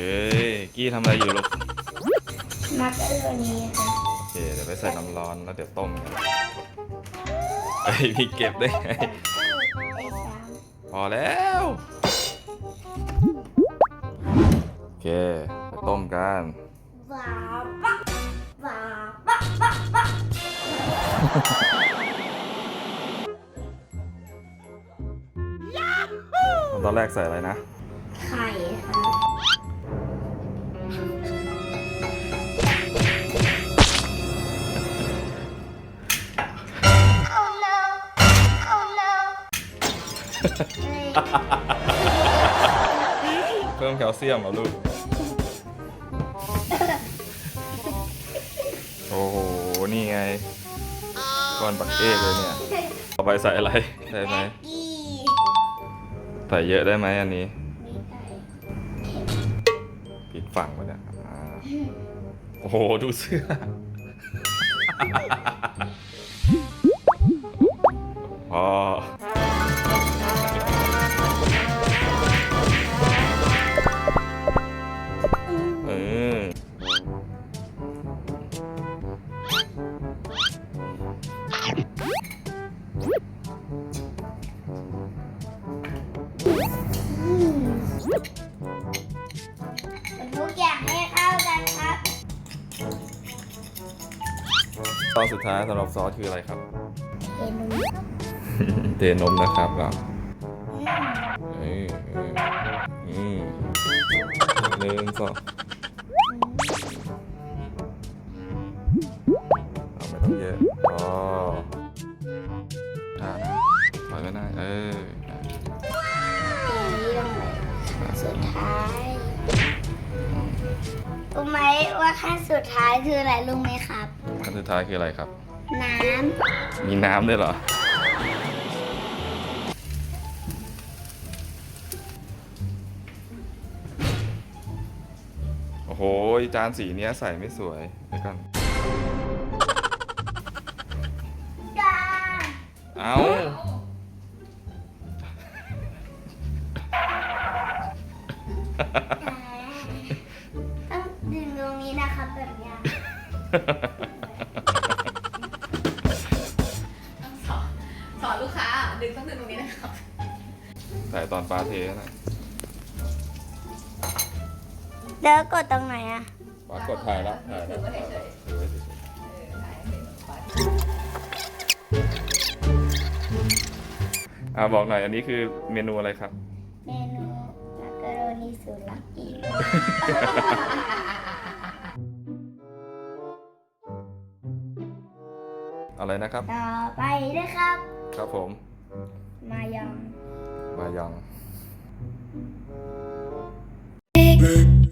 อ้ยกี้ทำอะไรอยู่ลูกมักกะโรนีค่ะโอเคเดี๋ยวไปใส่น้ำร้อนแล้วเดี๋ยวต้มกันเอ้ยพี่เก็บได้ไงไอ้สามพอแล้วโอเคไปต้มกันว้าวปักว้าวปักปักปักตอนแรกใส่อะไรนะไข่ค่ะ เพิ่มแคลเซียมเหรอลูก โอ้โห นี่ไงก้อนบักเอกเลยเนี่ยต่อไปใส่อะไร ได้ไหม ใส่เยอะได้ไหมอันนี้ไม่ได้ผิดฝั่งวะเนี่ยอ่าโอ้โห ดูเสื้อ ทุกอย่างให้เข้ากันครับ ตอนสุดท้ายสำหรับซอสคืออะไรครับเอ็นนเทนมนะครับเราเอ้ยเอ้ยอืมหนึ่งสองเอาไม่ต้องเยอะพออ่าปล่อยไว้ได้เออ รู้ไหมว่าขั้นสุดท้ายคืออะไรรู้ไหมครับ ขั้นสุดท้ายคืออะไรครับ น้มีน้ำด้วยเหรอ โอ้โหจานสีเนี้ยใส่ไม่สวยเดี๋ยวกัน ต้องดึงตรงนี้นะครับแบบเนี้ยต้องสอนสอนลูกค้าดึงต้องดึงตรงนี้นะครับใส่ตอนปลาเทนะเดี๋ยวกดตรงไหนอะปลากดถ่ายแล้วถ่ายแล้วถือไว้เฉยถือไว้เฉยเออถ่ายให้เห็นขวาๆอ่าบอกหน่อยอันนี้คือเมนูอะไรครับเมนูมั กกะโรนีสูตรลักกี้อะไรนะครับ ต่อไปนะครับ ครับผม มายองมายอง Big